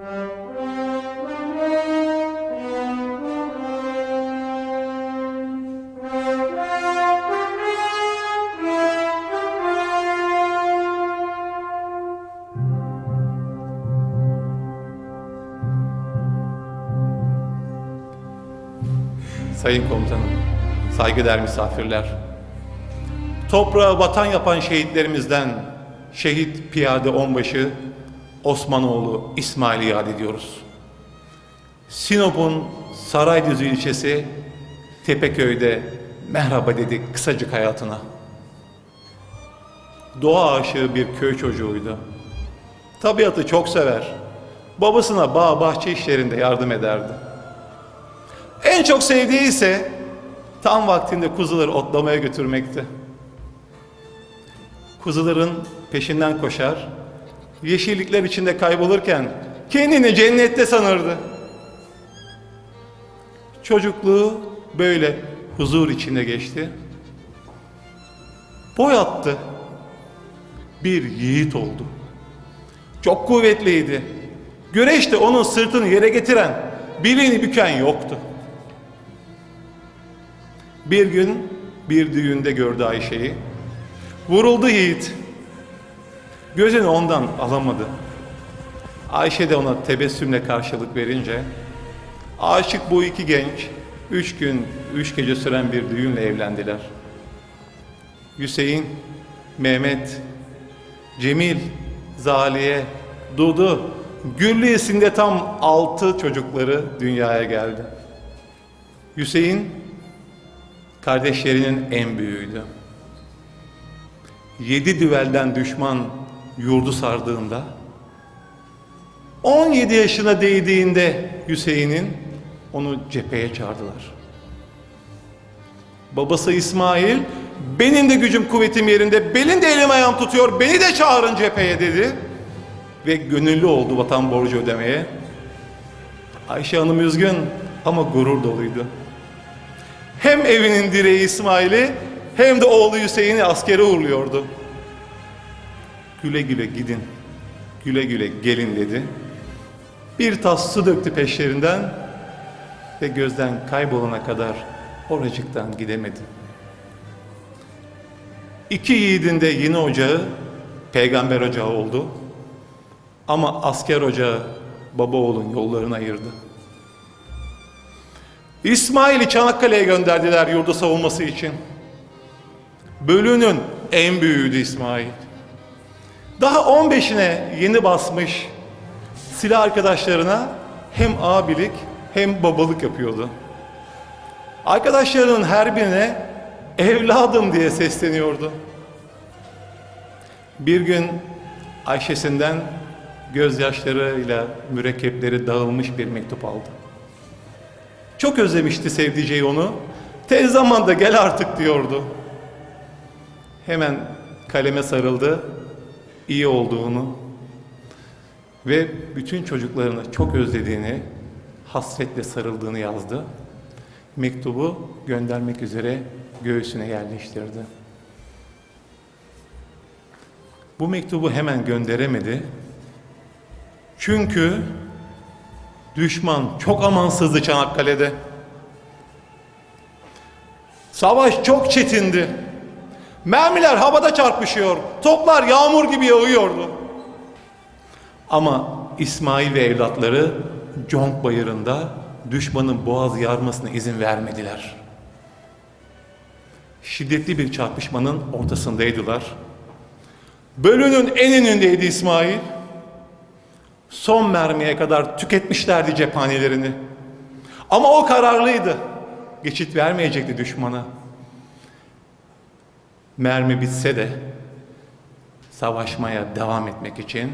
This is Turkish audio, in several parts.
Sayın komutanım, saygıdeğer misafirler. Toprağı vatan yapan şehitlerimizden şehit piyade onbaşı Osmanoğlu İsmail'i yad ediyoruz. Sinop'un Saraydüzü ilçesi Tepeköy'de merhaba dedik kısacık hayatına. Doğa aşığı bir köy çocuğuydu. Tabiatı çok sever. Babasına bağ bahçe işlerinde yardım ederdi. En çok sevdiği ise tam vaktinde kuzuları otlamaya götürmekti. Kuzuların peşinden koşar, yeşillikler içinde kaybolurken kendini cennette sanırdı. Çocukluğu böyle huzur içinde geçti. Boy attı. Bir yiğit oldu. Çok kuvvetliydi. Güreşte onun sırtını yere getiren, birini büken yoktu. Bir gün bir düğünde gördü Ayşe'yi. Vuruldu yiğit. Gözünü ondan alamadı. Ayşe de ona tebessümle karşılık verince aşık bu iki genç üç gün, üç gece süren bir düğünle evlendiler. Hüseyin, Mehmet, Cemil, Zaliye, Dudu, Güllü'sünde tam altı çocukları dünyaya geldi. Hüseyin kardeşlerinin en büyüğüydü. Yedi düvelden düşman yurdu sardığında 17 yaşına değdiğinde Hüseyin'in onu cepheye çağırdılar. Babası İsmail benim de gücüm kuvvetim yerinde benim de elim ayağım tutuyor beni de çağırın cepheye dedi ve gönüllü oldu vatan borcu ödemeye. Ayşe Hanım üzgün ama gurur doluydu. Hem evinin direği İsmail'i hem de oğlu Hüseyin'i askere uğurluyordu. Güle güle gidin, güle güle gelin dedi. Bir tas su döktü peşlerinden ve gözden kaybolana kadar oracıktan gidemedi. İki yiğidin de yeni ocağı peygamber ocağı oldu. Ama asker ocağı baba oğlun yollarını ayırdı. İsmail'i Çanakkale'ye gönderdiler yurdu savunması için. Bölüğünün en büyüğüydü İsmail. Daha 15'ine yeni basmış silah arkadaşlarına hem abilik hem babalık yapıyordu. Arkadaşlarının her birine evladım diye sesleniyordu. Bir gün Ayşe'sinden gözyaşlarıyla mürekkepleri dağılmış bir mektup aldı. Çok özlemişti sevdiceği onu. Tez zamanda gel artık diyordu. Hemen kaleme sarıldı. İyi olduğunu ve bütün çocuklarını çok özlediğini, hasretle sarıldığını yazdı. Mektubu göndermek üzere göğsüne yerleştirdi. Bu mektubu hemen gönderemedi. Çünkü düşman çok amansızdı Çanakkale'de. Savaş çok çetindi. Mermiler havada çarpışıyor. Toplar yağmur gibi yağıyordu. Ama İsmail ve evlatları Conk Bayırı'nda düşmanın boğaz yarmasına izin vermediler. Şiddetli bir çarpışmanın ortasındaydılar. Bölünün en önündeydi İsmail. Son mermiye kadar tüketmişlerdi cephanelerini. Ama o kararlıydı. Geçit vermeyecekti düşmana. Mermi bitse de savaşmaya devam etmek için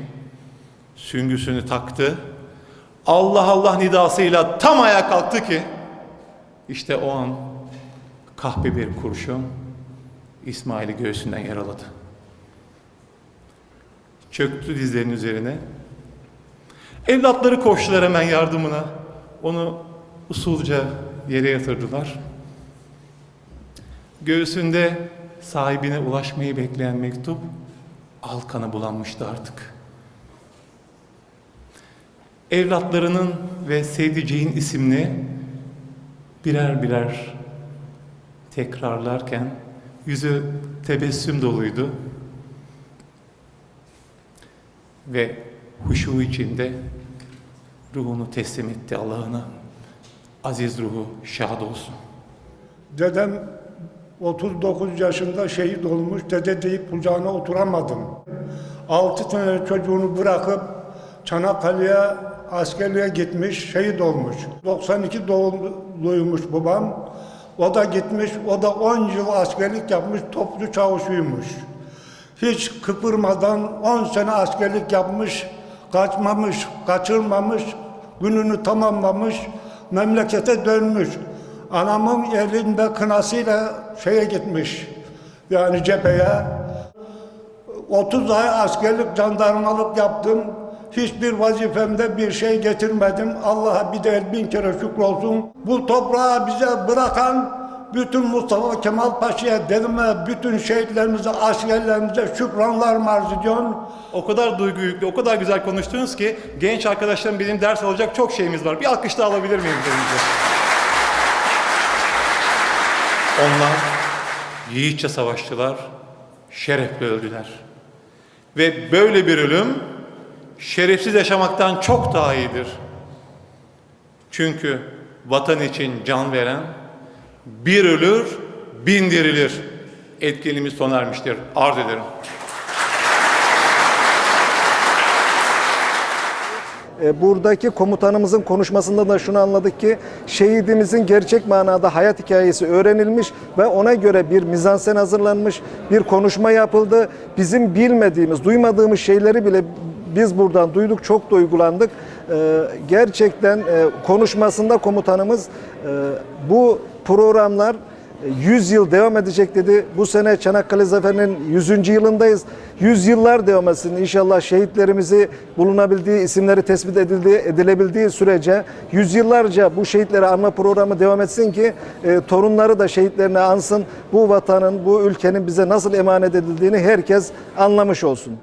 süngüsünü taktı. Allah Allah nidasıyla tam ayağa kalktı ki işte o an kahpe bir kurşun İsmail'i göğsünden yaraladı. Çöktü dizlerinin üzerine. Evlatları koştular hemen yardımına. Onu usulca yere yatırdılar. Göğsünde sahibine ulaşmayı bekleyen mektup al kana bulanmıştı artık. evlatlarının ve sevdiceğin isimini birer birer tekrarlarken yüzü tebessüm doluydu ve huşu içinde ruhunu teslim etti Allah'ına. Aziz ruhu şad olsun. Dedem 39 yaşında şehit olmuş. Dede deyip kucağına oturamadım. 6 tane çocuğunu bırakıp Çanakkale'ye askerliğe gitmiş, şehit olmuş. 92 doğumluymuş babam. O da gitmiş, o da 10 yıl askerlik yapmış, toplu çavuşuymuş. Hiç kıpırmadan 10 sene askerlik yapmış, kaçmamış, kaçırmamış, gününü tamamlamış, memlekete dönmüş. Anamın elinde kınasıyla şeye gitmiş, yani cepheye. 30 ay askerlik, jandarmalık yaptım. Hiçbir vazifemde bir şey getirmedim. Allah'a bir de bin kere şükür olsun. Bu toprağı bize bırakan bütün Mustafa Kemal Paşa'ya dedime, bütün şehitlerimize, askerlerimize şükranlar arz ediyorum. O kadar duygu yüklü, o kadar güzel konuştunuz ki genç arkadaşlarım benim ders alacak çok şeyimiz var. Bir alkış daha alabilir miyim üzerinize? Onlar yiğitçe savaştılar, şerefle öldüler. Ve böyle bir ölüm şerefsiz yaşamaktan çok daha iyidir. Çünkü vatan için can veren bir ölür, bin dirilir. Etkinliğimiz sona ermiştir. Arz ederim. Buradaki komutanımızın konuşmasında da şunu anladık ki şehidimizin gerçek manada hayat hikayesi öğrenilmiş ve ona göre bir mizansen hazırlanmış, bir konuşma yapıldı. Bizim bilmediğimiz, duymadığımız şeyleri bile biz buradan duyduk, çok duygulandık. E, Gerçekten e, konuşmasında komutanımız e, bu programlar 100 yıl devam edecek dedi. Bu sene Çanakkale Zaferi'nin 100. yılındayız. 100 yıllar devam etsin. İnşallah şehitlerimizi bulunabildiği, isimleri tespit edildiği, edilebildiği sürece yüzyıllarca bu şehitleri anma programı devam etsin ki e, torunları da şehitlerine ansın. Bu vatanın, bu ülkenin bize nasıl emanet edildiğini herkes anlamış olsun.